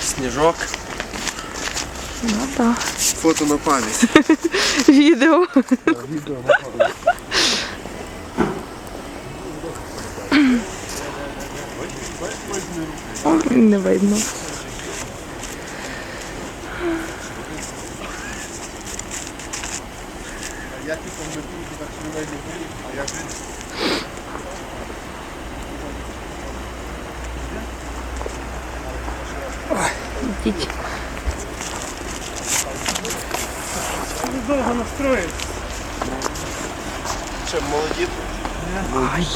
Снежок. Ну, да. Фото на пам'ять. Відео. Відео на пам'ять. Не видно. Я типу, тільки не так не видно, а я Йдіть. Довго настроїть. Ще молоді. Ай.